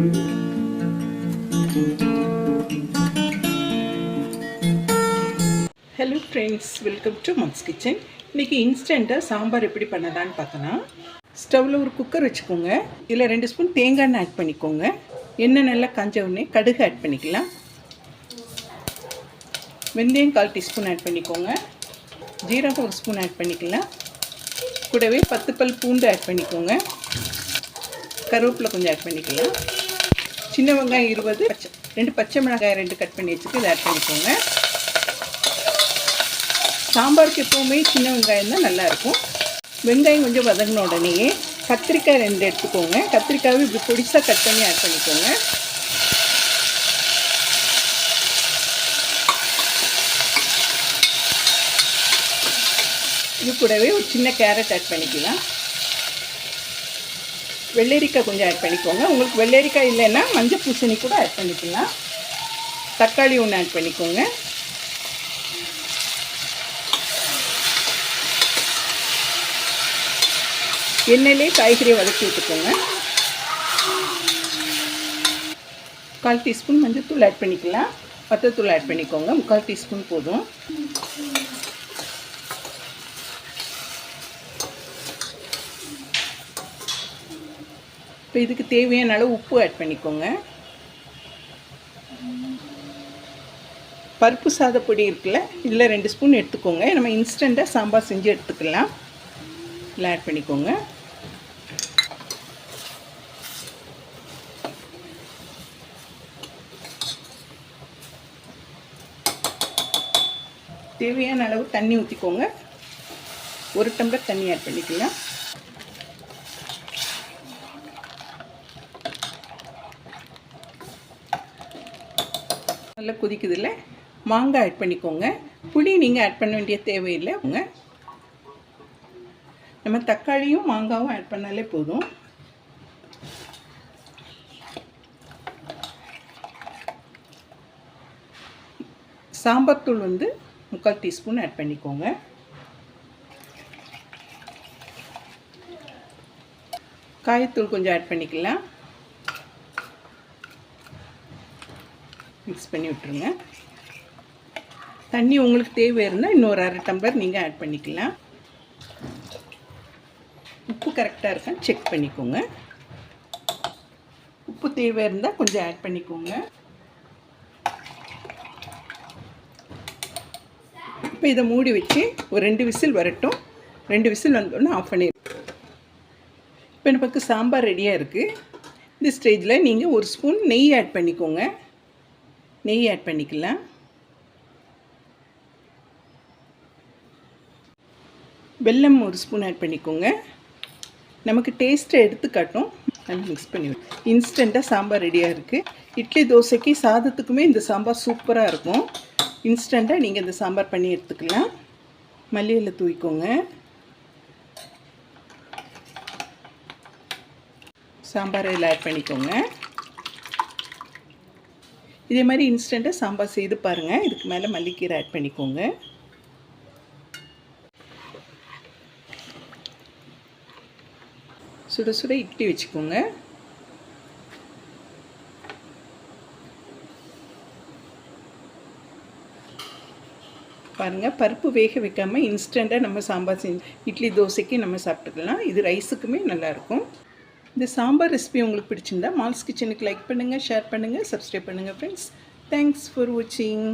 Hello friends welcome to mum's kitchen இன்றைக்கி இன்ஸ்டண்ட்டாக சாம்பார் எப்படி பண்ணலான்னு பார்த்தோன்னா ஸ்டவ்வில் ஒரு குக்கர் வச்சுக்கோங்க. இதில் ரெண்டு ஸ்பூன் தேங்காய் எண்ணெய் ஆட் பண்ணிக்கோங்க. எண்ணெய் நல்லா காஞ்ச உடனே கடுகு ஆட் பண்ணிக்கலாம். வெந்தயம் கால் டீஸ்பூன் ஆட் பண்ணிக்கோங்க. ஜீரகம் ஒரு ஸ்பூன் ஆட் பண்ணிக்கலாம். கூடவே பத்து பல் பூண்டு ஆட் பண்ணிக்கோங்க. கருவேப்பிலை கொஞ்சம் ஆட் பண்ணிக்கலாம். சின்ன வெங்காயம் இருபது பச்சை ரெண்டு பச்சை மிளகாய் ரெண்டு கட் பண்ணி வச்சுட்டு இதை ஆட் பண்ணிக்கோங்க. சாம்பாருக்கு எப்போவுமே சின்ன வெங்காயம் தான் நல்லாயிருக்கும் வெங்காயம் கொஞ்சம் வதங்கின உடனேயே கத்திரிக்காய் ரெண்டு எடுத்துக்கோங்க. கத்திரிக்காயும் இப்படி பொடிசாக கட் பண்ணி ஆட் பண்ணிக்கோங்க. இது கூடவே ஒரு சின்ன கேரட் ஆட் பண்ணிக்கலாம். வெள்ளரிக்காய் கொஞ்சம் ஆட் பண்ணிக்கோங்க. உங்களுக்கு வெள்ளரிக்காய் இல்லைன்னா மஞ்சள் பூசணி கூட ஆட் பண்ணிக்கலாம். தக்காளி ஒன்று ஆட் பண்ணிக்கோங்க. எண்ணெயிலே காய்கறியை வதக்கி விட்டுக்கோங்க. கால் டீஸ்பூன் மஞ்சள் தூள் ஆட் பண்ணிக்கலாம். வத்தத்தூள் ஆட் பண்ணிக்கோங்க. முக்கால் டீஸ்பூன் போதும். இப்போ இதுக்கு தேவையான அளவு உப்பு ஆட் பண்ணிக்கோங்க. பருப்பு சாதப்பொடி இருக்குல்ல இதில் ரெண்டு ஸ்பூன் எடுத்துக்கோங்க. நம்ம இன்ஸ்டண்ட்டாக சாம்பார் செஞ்சு எடுத்துக்கலாம். இதில் ஆட் பண்ணிக்கோங்க. தேவையான அளவு தண்ணி ஊற்றிக்கோங்க ஒரு டம்ளர் தண்ணி ஆட் பண்ணிக்கலாம். நல்லா கொதிக்குதுல்ல? மாங்காய் ஆட் பண்ணிக்கோங்க. புளி நீங்கள் ஆட் பண்ண வேண்டிய தேவையில்லை. உங்க நம்ம தக்காளியும் மாங்காவும் ஆட் பண்ணாலே போதும். சாம்பார் தூள் வந்து முக்கால் டீஸ்பூன் ஆட் பண்ணிக்கோங்க. காயத்தூள் கொஞ்சம் ஆட் பண்ணிக்கலாம். மிக்ஸ் பண்ணி விட்டுருங்க. தண்ணி உங்களுக்கு தேவை இருந்தால் இன்னொரு அரை டம்ளர் நீங்கள் ஆட் பண்ணிக்கலாம். உப்பு கரெக்டாக இருக்கான்னு செக் பண்ணிக்கோங்க. உப்பு தேவை இருந்தால் கொஞ்சம் ஆட் பண்ணிக்கோங்க. இப்போ இதை மூடி வச்சு ஒரு ரெண்டு விசில் வரட்டும். ரெண்டு விசில் வந்தோடனே ஆஃப் பண்ணி இப்போ எனக்கு சாம்பார் ரெடியாக இருக்குது இந்த ஸ்டேஜில் நீங்கள் ஒரு ஸ்பூன் நெய் ஆட் பண்ணிக்கோங்க. நெய் ஆட் பண்ணிக்கலாம். வெல்லம் ஒரு ஸ்பூன் ஆட் பண்ணிக்கோங்க. நமக்கு டேஸ்ட்டை எடுத்து காட்டும் மிக்ஸ் பண்ணிவிடும் இன்ஸ்டண்ட்டாக சாம்பார் ரெடியாக இருக்குது இட்லி தோசைக்கு சாதத்துக்குமே இந்த சாம்பார் சூப்பராக இருக்கும். இன்ஸ்டண்ட்டாக நீங்கள் இந்த சாம்பார் பண்ணி எடுத்துக்கலாம். மல்லியில் தூவிக்கோங்க. சாம்பார் இதில் ஆட் பண்ணிக்கோங்க. இதே மாதிரி இன்ஸ்டண்ட்டாக சாம்பார் செய்து பாருங்கள் இதுக்கு மேலே மல்லிக்கீரை ஆட் பண்ணிக்கோங்க. சுட சுட இட்லி வச்சுக்கோங்க. பாருங்கள் பருப்பு வேக வைக்காமல் இன்ஸ்டண்ட்டாக நம்ம சாம்பார் செஞ்சு இட்லி தோசைக்கு நம்ம சாப்பிட்டுக்கலாம். இது ரைஸுக்குமே நல்லாயிருக்கும் இந்த சாம்பார் ரெசிபி உங்களுக்கு பிடிச்சிருந்தா மால்ஸ் கிச்சனுக்கு லைக் பண்ணுங்கள் ஷேர் பண்ணுங்கள் சப்ஸ்கிரைப் பண்ணுங்கள் ஃப்ரெண்ட்ஸ் தேங்க்ஸ் ஃபார் வாட்சிங்